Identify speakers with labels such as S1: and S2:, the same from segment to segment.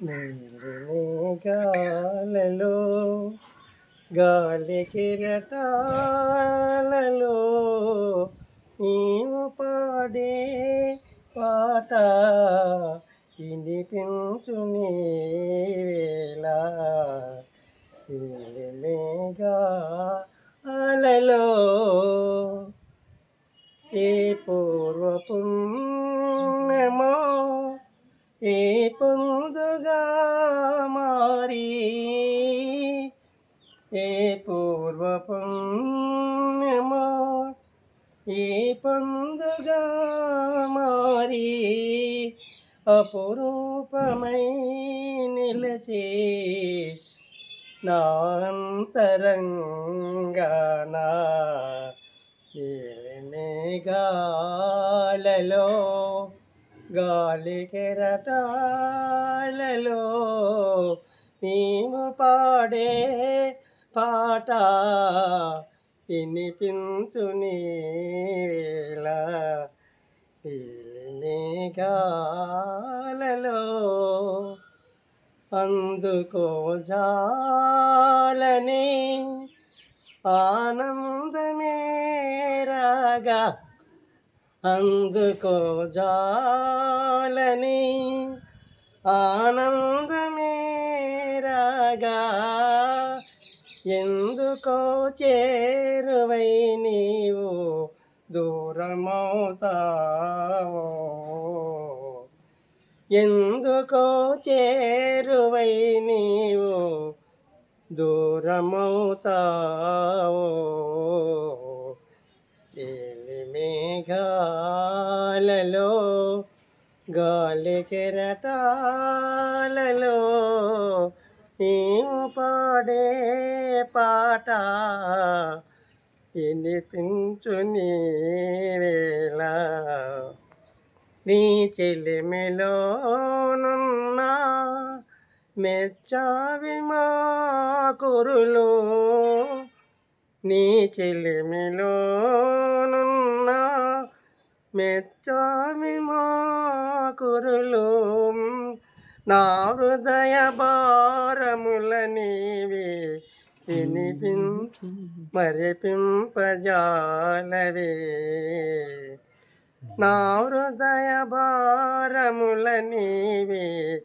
S1: నీలిని గాలలో గాలి కిరటాలలో నీవు పాడే పాట వినిపించు నీ వేళ. నీలిని గాలలో ఏ పూర్వపుణ్యమో ఏ పొందుగా మారి? ఏ పూర్వ పుణ్యమో ఏ పొందుగా మారి? అపురూపమై నిలచి నాంతరంగానా గాలలో గాలి కెరటాలలో నీవు పాడే పాట వినిపించు నీవేళ గాలలో అందుకో జాలని ఆనందమేరాగా అందుకో జాలని ఆనందమేరాగా ఎందుకో చేరువై నీవు దూరమవుతావో? ఎందుకో చేరువై నీవు దూరమవుతావో? ఏ మేఘాలలో గాలి కెరటాలలో నీవు పాడే పాట వినిపించు నీ వేళ. నీ చెలిమిలోనున్నా మెచ్చావి మా కురులో నీ చెలిమిలోనున్నా మెచ్చామి మా కురులు నా హృదయ భారముల నీవి వినిపిం మరిపింపజాలవే. నా హృదయ భారముల నీవి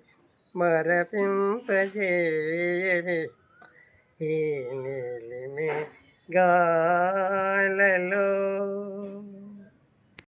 S1: మరపింపజేయవే. ఏ నీలిమి గాలలో